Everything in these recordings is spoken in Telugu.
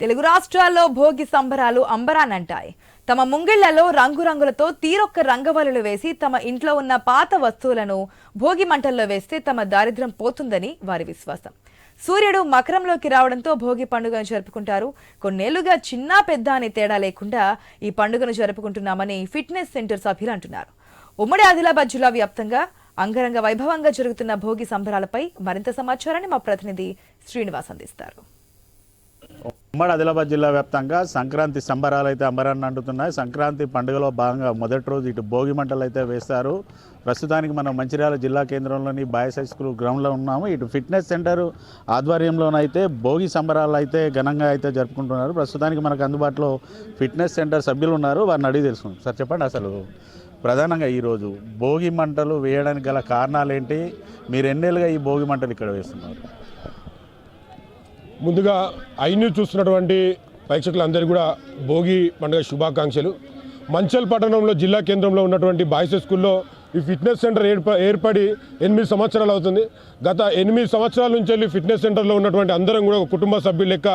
తెలుగు రాష్ట్రాల్లో భోగి సంబరాలు అంబరానంటాయి. తమ ముంగిళ్ళలో రంగురంగులతో తీరొక్క రంగవల్లులు వేసి తమ ఇంట్లో ఉన్న పాత వస్తువులను భోగి మంటల్లో వేస్తే తమ దారిద్ర్యం పోతుందని వారి విశ్వాసం. సూర్యుడు మకరంలోకి రావడంతో భోగి పండుగను జరుపుకుంటారు. కొన్నేళ్ళుగా చిన్న పెద్ద అనే తేడా లేకుండా ఈ పండుగను జరుపుకుంటున్నామని ఫిట్నెస్ సెంటర్ సభ్యులు అంటున్నారు. ఉమ్మడి ఆదిలాబాద్ జిల్లా వ్యాప్తంగా అంగరంగ వైభవంగా జరుగుతున్న భోగి సంబరాలపై మరింత సమాచారాన్ని మా ప్రతినిధి శ్రీనివాస్ అందిస్తారు. ఉమ్మడి ఆదిలాబాద్ జిల్లా వ్యాప్తంగా సంక్రాంతి సంబరాలు అయితే అంబరాన్ని అంటున్నాయి సంక్రాంతి పండుగలో భాగంగా మొదటి రోజు ఇటు భోగి మంటలు అయితే వేస్తారు. ప్రస్తుతానికి మనం మంచిర్యాల జిల్లా కేంద్రంలోని బాయ్స్ హై స్కూల్ గ్రౌండ్లో ఉన్నాము. ఇటు ఫిట్నెస్ సెంటర్ ఆధ్వర్యంలోనైతే భోగి సంబరాలు అయితే ఘనంగా అయితే జరుపుకుంటున్నారు. ప్రస్తుతానికి మనకు అందుబాటులో ఫిట్నెస్ సెంటర్ సభ్యులు ఉన్నారు. వారిని అడిగి తెలుసుకుందాం. సార్ చెప్పండి అసలు ప్రధానంగా ఈరోజు భోగి మంటలు వేయడానికి గల కారణాలు ఏంటి? మీరు ఎన్నేళ్ళుగా ఈ భోగి మంటలు ఇక్కడ వేస్తున్నారు? ముందుగా ఐ చూస్తున్నటువంటి ప్రేక్షకులందరికీ కూడా భోగి పండుగ శుభాకాంక్షలు. మంచల్ పట్టణంలో జిల్లా కేంద్రంలో ఉన్నటువంటి బాయ్స్ స్కూల్లో ఈ ఫిట్నెస్ సెంటర్ ఏర్ప ఏర్పడి ఎనిమిది సంవత్సరాలు అవుతుంది. గత ఎనిమిది సంవత్సరాల నుంచి వెళ్ళి ఫిట్నెస్ సెంటర్లో ఉన్నటువంటి అందరం కూడా ఒక కుటుంబ సభ్యుల లెక్క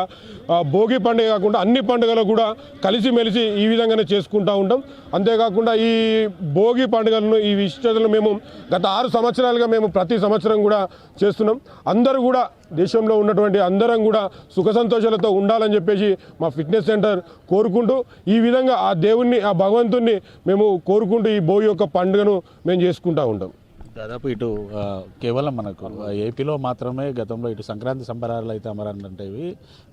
భోగి పండుగ కాకుండా అన్ని పండుగలు కూడా కలిసిమెలిసి ఈ విధంగానే చేసుకుంటూ ఉంటాం. అంతేకాకుండా ఈ భోగి పండుగలను ఈ విశిష్టతలను మేము గత ఆరు సంవత్సరాలుగా మేము ప్రతి సంవత్సరం కూడా చేస్తున్నాం. అందరూ కూడా దేశంలో ఉన్నటువంటి అందరం కూడా సుఖ సంతోషాలతో ఉండాలని చెప్పేసి మా ఫిట్నెస్ సెంటర్ కోరుకుంటూ ఈ విధంగా ఆ దేవుణ్ణి ఆ భగవంతుణ్ణి మేము కోరుకుంటూ ఈ భోగి యొక్క పండుగను మేము చేసుకుంటూ ఉంటాం. దాదాపు ఇటు కేవలం మనకు ఏపీలో మాత్రమే గతంలో ఇటు సంక్రాంతి సంబరాలు అయితే అమరాలంటే ఇవి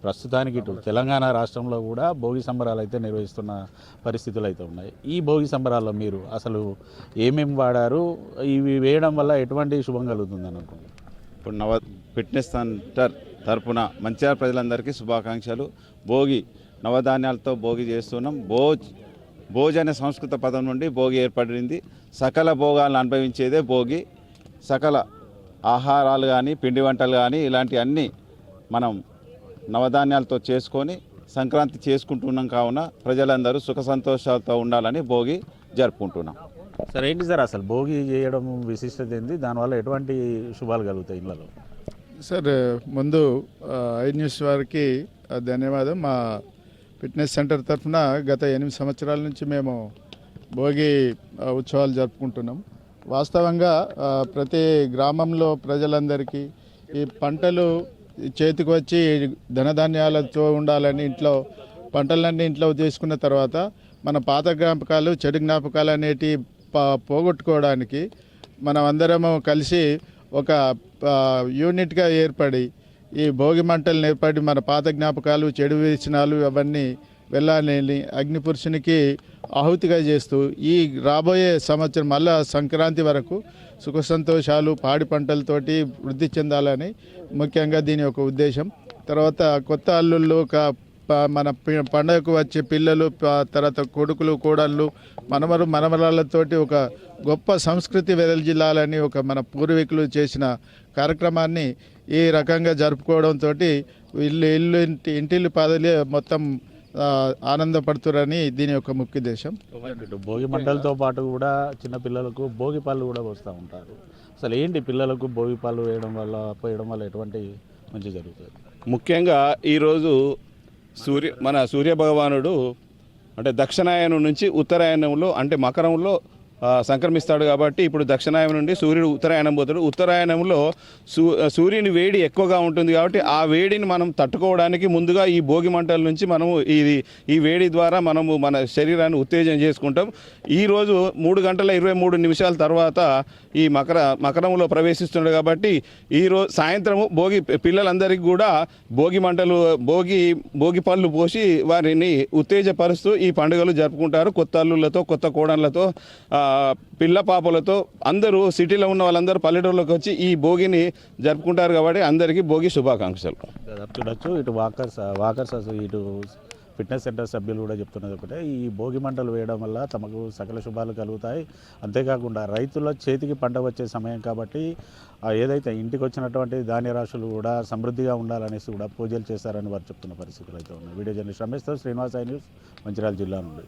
ప్రస్తుతానికి ఇటు తెలంగాణ రాష్ట్రంలో కూడా భోగి సంబరాలు అయితే నిర్వహిస్తున్న పరిస్థితులు అయితే ఉన్నాయి. ఈ భోగి సంబరాల్లో మీరు అసలు ఏమేమి వాడారు? ఇవి వేయడం వల్ల ఎటువంటి శుభం కలుగుతుందని అనుకుంటున్నారు? ఇప్పుడు నవ ఫిట్నెస్ సెంటర్ తరపున మంచిర్యాల ప్రజలందరికీ శుభాకాంక్షలు. భోగి నవధాన్యాలతో భోగి చేస్తున్నాం. భోజ్ భోజ్ అనే సంస్కృత పదం నుండి భోగి ఏర్పడింది. సకల భోగాలను అనుభవించేదే భోగి. సకల ఆహారాలు కానీ పిండి వంటలు కానీ ఇలాంటి అన్నీ మనం నవధాన్యాలతో చేసుకొని సంక్రాంతి చేసుకుంటున్నాం కావున ప్రజలందరూ సుఖ సంతోషాలతో ఉండాలని భోగి జరుపుకుంటున్నాం. సరే ఏంటి సార్ అసలు భోగి చేయడం విశిష్టత ఏంది? దానివల్ల ఎటువంటి శుభాలు కలుగుతాయి ఇళ్ళలో సార్ ముందు ఐ న్యూస్ వారికి ధన్యవాదం. మా ఫిట్నెస్ సెంటర్ తరఫున గత ఎనిమిది సంవత్సరాల నుంచి మేము భోగి ఉత్సవాలు జరుపుకుంటున్నాం. వాస్తవంగా ప్రతి గ్రామంలో ప్రజలందరికీ ఈ పంటలు చేతికి వచ్చి ధనధాన్యాలతో ఉండాలని ఇంట్లో పంటలన్నీ ఇంట్లో తీసుకున్న తర్వాత మన పాత జ్ఞాపకాలు చెడు జ్ఞాపకాలు అనేటి పోగొట్టుకోవడానికి మనం అందరము కలిసి ఒక యూనిట్గా ఏర్పడి ఈ భోగి మంటలను ఏర్పడి మన పాత జ్ఞాపకాలు చెడు వ్యసనాలు అవన్నీ వెళ్ళాలని అగ్నిపురుషునికి ఆహుతిగా చేస్తూ ఈ రాబోయే సంవత్సరం మళ్ళా సంక్రాంతి వరకు సుఖ సంతోషాలు పాడి పంటలతోటి వృద్ధి చెందాలని ముఖ్యంగా దీని యొక్క ఉద్దేశం. తర్వాత కొత్త అల్లుళ్ళు ఒక మన పి- పండగకు వచ్చే పిల్లలు తర్వాత కొడుకులు కోడళ్ళు మనమరు మనమరాలతోటి ఒక గొప్ప సంస్కృతి వెదల్జిల్లాలని ఒక మన పూర్వీకులు చేసిన కార్యక్రమాన్ని ఈ రకంగా జరుపుకోవడంతో ఇల్లు ఇల్లు ఇంటి ఇంటిల్లి పాదలే మొత్తం ఆనందపడుతురని దీని యొక్క ముఖ్య ఉద్దేశం. భోగి మంటలతో పాటు కూడా చిన్న పిల్లలకు భోగి పళ్ళు కూడా పోస్తూ ఉంటారు. అసలు ఏంటి పిల్లలకు భోగి పళ్ళు వేయడం వల్ల పోయడం వల్ల ఎటువంటి మంచి జరుగుతుంది? ముఖ్యంగా ఈరోజు సూర్య మన సూర్య భగవానుడు అంటే దక్షిణాయనం నుంచి ఉత్తరాయణంలో అంటే మకరంలో సంక్రమిస్తాడు కాబట్టి ఇప్పుడు దక్షిణాయనం నుండి సూర్యుడు ఉత్తరాయణం పోతాడు. ఉత్తరాయణంలో సూ సూర్యుని వేడి ఎక్కువగా ఉంటుంది కాబట్టి ఆ వేడిని మనం తట్టుకోవడానికి ముందుగా ఈ భోగి మంటల నుంచి మనము ఇది ఈ వేడి ద్వారా మనము మన శరీరాన్ని ఉత్తేజం చేసుకుంటాం. ఈరోజు మూడు గంటల ఇరవై మూడు నిమిషాల తర్వాత ఈ మకర మకరంలో ప్రవేశిస్తున్నాడు కాబట్టి ఈరోజు సాయంత్రము భోగి పిల్లలందరికీ కూడా భోగి మంటలు భోగి భోగి పళ్ళు పోసి వారిని ఉత్తేజపరుస్తూ ఈ పండుగలు జరుపుకుంటారు. కొత్త అల్లులతో కొత్త కోడన్లతో పిల్ల పాపలతో అందరూ సిటీలో ఉన్న వాళ్ళందరూ పల్లెటూరులోకి వచ్చి ఈ భోగిని జరుపుకుంటారు కాబట్టి అందరికీ భోగి శుభాకాంక్షలు. చూడొచ్చు ఇటు వాకర్స్ వాకర్స్ ఇటు ఫిట్నెస్ సెంటర్ సభ్యులు కూడా చెప్తున్నది ఒకటే. ఈ భోగి మంటలు వేయడం వల్ల తమకు సకల శుభాలు కలుగుతాయి. అంతేకాకుండా రైతుల చేతికి పంట వచ్చే సమయం కాబట్టి ఏదైతే ఇంటికి వచ్చినటువంటి ధాన్య రాశులు కూడా సమృద్ధిగా ఉండాలనేసి కూడా పూజలు చేస్తారని వారు చెప్తున్న పరిస్థితులు అయితే ఉన్నాయి. వీడియో జర్నలిస్ట్ రమేష్తో శ్రీనివాస న్యూస్ మంచిర్యాల జిల్లా నుండి.